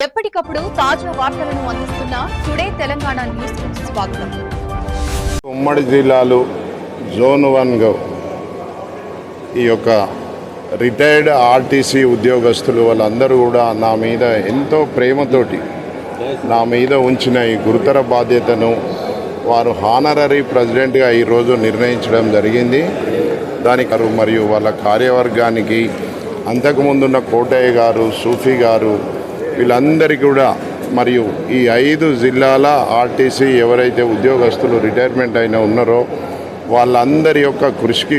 ఎప్పటికప్పుడు తాజా వార్తలను అందిస్తున్న టుడే తెలంగాణ న్యూస్ స్వాగతం. ఉమ్మడి జిల్లాలు జోన్ వన్గా ఈ యొక్క రిటైర్డ్ ఆర్టీసీ ఉద్యోగస్తులు వాళ్ళందరూ కూడా నా మీద ఎంతో ప్రేమతోటి నా మీద ఉంచిన ఈ గురుతర బాధ్యతను వారు హానరరీ ప్రెసిడెంట్గా ఈరోజు నిర్ణయించడం జరిగింది. దానికి మరియు వాళ్ళ కార్యవర్గానికి అంతకుముందున్న కోటయ్య గారు సూఫీ గారు వీళ్ళందరికీ కూడా మరియు ఈ ఐదు జిల్లాల ఆర్టీసీ ఎవరైతే ఉద్యోగస్తులు రిటైర్మెంట్ అయిన ఉన్నారో వాళ్ళందరి యొక్క కృషికి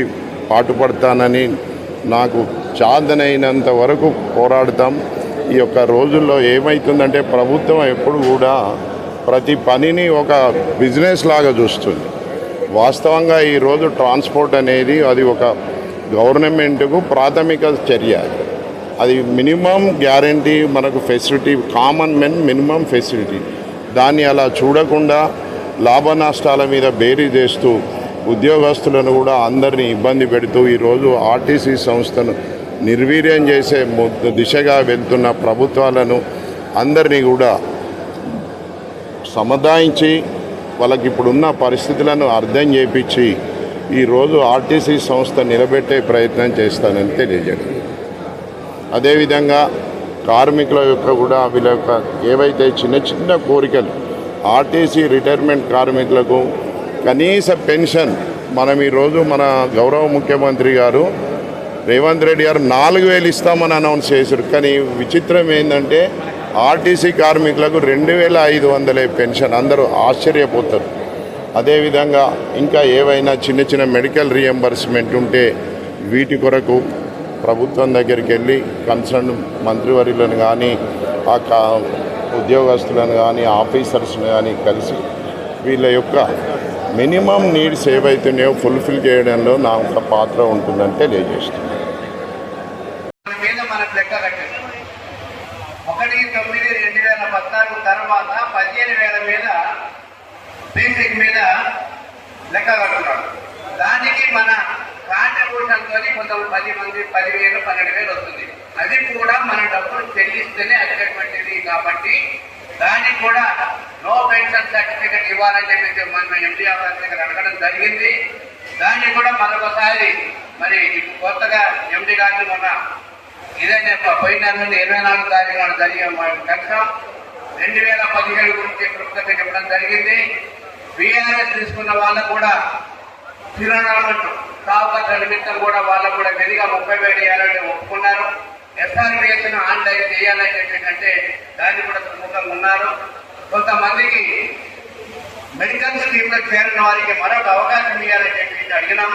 పాటుపడతానని నాకు చాదనైనంత వరకు పోరాడతాం. ఈ యొక్క రోజుల్లో ఏమవుతుందంటే ప్రభుత్వం ఎప్పుడు కూడా ప్రతి పనిని ఒక బిజినెస్ లాగా చూస్తుంది. వాస్తవంగా ఈరోజు ట్రాన్స్పోర్ట్ అనేది అది ఒక గవర్నమెంట్కు ప్రాథమిక చర్య. అది మినిమం గ్యారంటీ మనకు facility common men minimum facility. దాన్ని అలా చూడకుండా లాభ నష్టాల మీద బేరీ చేస్తూ ఉద్యోగస్తులను కూడా అందరినీ ఇబ్బంది పెడుతూ ఈరోజు ఆర్టీసీ సంస్థను నిర్వీర్యం చేసే దిశగా వెళ్తున్న ప్రభుత్వాలను అందరినీ కూడా సముదాయించి వాళ్ళకి ఇప్పుడున్న పరిస్థితులను అర్థం చేపించి ఈరోజు ఆర్టీసీ సంస్థ నిలబెట్టే ప్రయత్నం చేస్తానని తెలియజేయండి అదేవిధంగా కార్మికుల యొక్క కూడా వీళ్ళ యొక్క ఏవైతే చిన్న చిన్న కోరికలు ఆర్టీసీ రిటైర్మెంట్ కార్మికులకు కనీస పెన్షన్ మనం ఈరోజు మన గౌరవ ముఖ్యమంత్రి గారు రేవంత్ రెడ్డి గారు నాలుగు వేలు ఇస్తామని అనౌన్స్ చేశారు. కానీ విచిత్రం ఏంటంటే ఆర్టీసీ కార్మికులకు రెండు వేల ఐదు వందలే పెన్షన్. అందరూ ఆశ్చర్యపోతారు. అదేవిధంగా ఇంకా ఏవైనా చిన్న చిన్న మెడికల్ రియంబర్స్మెంట్ ఉంటే వీటి కొరకు ప్రభుత్వం దగ్గరికి వెళ్ళి కన్సర్న్ మంత్రివర్యులను కానీ ఆ కా ఉద్యోగస్తులను కానీ ఆఫీసర్స్ని కానీ కలిసి వీళ్ళ యొక్క మినిమం నీడ్స్ ఏవైతున్నాయో ఫుల్ఫిల్ చేయడంలో నా ఒక పాత్ర ఉంటుందని తెలియజేస్తున్నాను ఒకటి తొమ్మిది రెండు వేల పద్నాలుగు తర్వాత పదిహేను వేల మీద బేసిక్ మీద లెక్క కట్టున్నాడు దానికి మన కాంట్రిబ్యూషన్తో కొంత పది మంది పదివేలు పన్నెండు వేలు వస్తుంది. అది కూడా మన డబ్బులు చెల్లిస్తేనే అడిగినటువంటిది కాబట్టి దానికి కూడా నో పెన్షన్ సర్టిఫికెట్ ఇవ్వాలని చెప్పి మన ఎండి దగ్గర అడగడం జరిగింది. దాన్ని కూడా మరొకసారి మరి కొత్తగా ఎండి గారిని మొన్న ఇదే పోయిన నెల నుండి ఇరవై నాలుగు తారీఖు నాడు జరిగిన కలిసాం రెండు వేల పదిహేడు గురించి ప్రస్తుతం చెప్పడం జరిగింది. బీఆర్ఎస్ తీసుకున్న వాళ్ళకు కూడా చిరునామట్టు సావుకర్ల నిమిత్తం కూడా వాళ్ళకు కూడా విధిగా ముప్పై వేలు ఇవ్వాలని ఒప్పుకున్నారు. ఎస్ఆర్బిఎస్ ఆన్లైన్ చేయాలని చెప్పేటంటే దాన్ని కూడా సుముఖంగా ఉన్నారు. కొంతమందికి మెడికల్ స్కీమ్లో చేరిన వారికి మరొక అవకాశం ఇవ్వాలని చెప్పి అడిగినాం.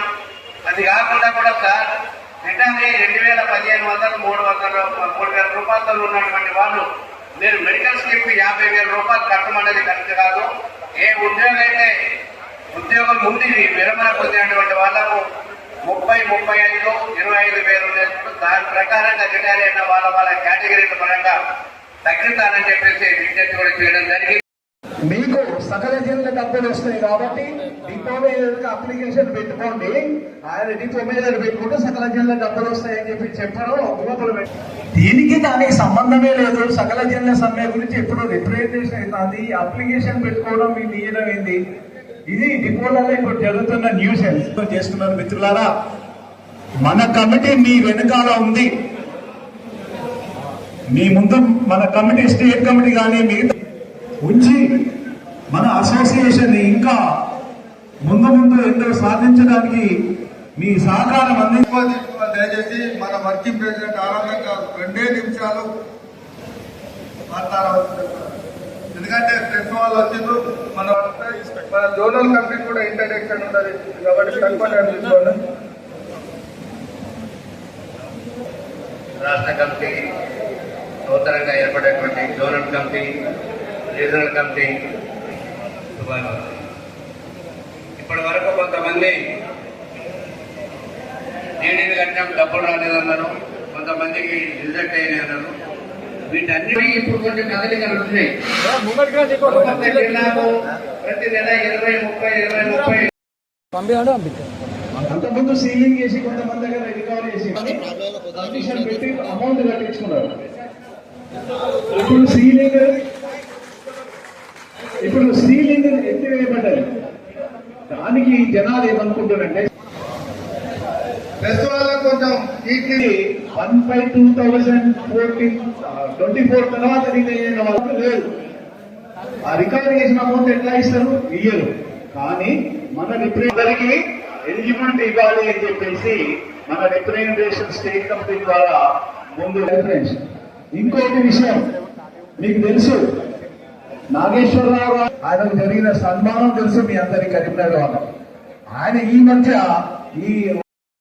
అది కాకుండా కూడా సార్ నిజంగా రెండు వేల పదిహేను వందలు మూడు వందలు మూడు వేల రూపాయలతో ఉన్నటువంటి వాళ్ళు మీరు మెడికల్ స్కీమ్కి యాభై వేల రూపాయలు కట్టమన్నది కరెక్ట్ కాదు. ఏ ఉద్యోగం అయితే ఉద్యోగం ముందు విరమణ పొందినటువంటి వాళ్ళకు ముప్పై ముప్పై ఐదు ఇరవై ఐదు వేలు దాని ప్రకారంగా రిటైర్ అయిన వాళ్ళ వాళ్ళ కేటగిరీల పరంగా తగ్గుతానని చెప్పేసి విజ్ఞప్తి కూడా చేయడం జరిగింది. మీకు సకల జనుల డబ్బులు వస్తాయి కాబట్టి డిపో అప్లికేషన్ పెట్టుకోండి. ఆయన డిపో పెట్టుకుంటే సకల జనుల డబ్బులు వస్తాయని చెప్పి చెప్పారు. గ్రూపులు దీనికి దానికి సంబంధమే లేదు. సకల జనుల సమ్మె గురించి ఎప్పుడు రిప్రజెంటేషన్ అవుతుంది. అప్లికేషన్ పెట్టుకోవడం మీ నియమం ఏంది? ఇది డిపోలలో ఇప్పుడు జరుగుతున్న న్యూస్ చేస్తున్నారు మిత్రులారా? మన కమిటీ మీ వెనకాల ఉంది. మీ ముందు మన కమిటీ స్టేట్ కమిటీ కానీ మిగతా ఉంచి మన అసోసియేషన్ ఇంకా ముందు ముందు ఎంతో సాధించడానికి మీ సహకారం అందించి దయచేసి మన వర్కింగ్ ప్రెసిడెంట్ ఆనందంగా రెండే నిమిషాలు మాట్లాడవచ్చు ఎందుకంటే ప్రెస్ వాళ్ళు వచ్చిండ్రు మన మన జోనల్ కంపెనీ కూడా ఇంటర్డెక్షన్ ఉన్నది కాబట్టి తక్కువ టైం తీసుకోండి రాష్ట్ర కమిటీ నూతనంగా ఏర్పడేటువంటి జోనల్ కమిటీ రీజనల్ కమిటీ ఇప్పటి వరకు కొంతమంది డీడీలు కట్టినాం డబ్బులు రాలేదన్నారు. కొంతమందికి రిజెక్ట్ అయినాయి అన్నారు. వీటన్ని ఇప్పుడు కొన్ని కదలికలు ఉన్నాయి జిల్లాకు ప్రతి నెల ఇరవై ముప్పై ఇరవై ముప్పై. అంతకుముందు సీలింగ్ చేసి కొంతమంది దగ్గర రికవర్ చేసి కమిషన్ పెట్టి అమౌంట్ కట్టించుకున్నారు. ఇప్పుడు సీలింగ్ ఇప్పుడు సీలింగ్ ఎత్తివేయబడ్డది దానికి జనాలు ఏమనుకుంటారంటే ఫెస్టివల్ కొంచెం హీట్ని one by two thousand fourteen twenty four తర్వాత రిలీజ్ వాళ్ళకి లేదు. ఆ రికార్డ్ చేసిన అమౌంట్ ఎట్లా ఇస్తారు? ఇయ్యరు. కానీ మన రిప్రజెంటర్కి ఎలిజిబిలిటీ ఇవ్వాలి అని చెప్పేసి మన రిప్రజెంటేషన్ స్టేట్ కంపెనీ ద్వారా ముందు రిఫరెన్స్ ఇంకొక విషయం మీకు తెలుసు. నాగేశ్వరరావు ఆయనకు జరిగిన సన్మానం తెలుసు మీ అందరి కరీంనగర్ వాళ్ళ ఆయన ఈ మధ్య ఈ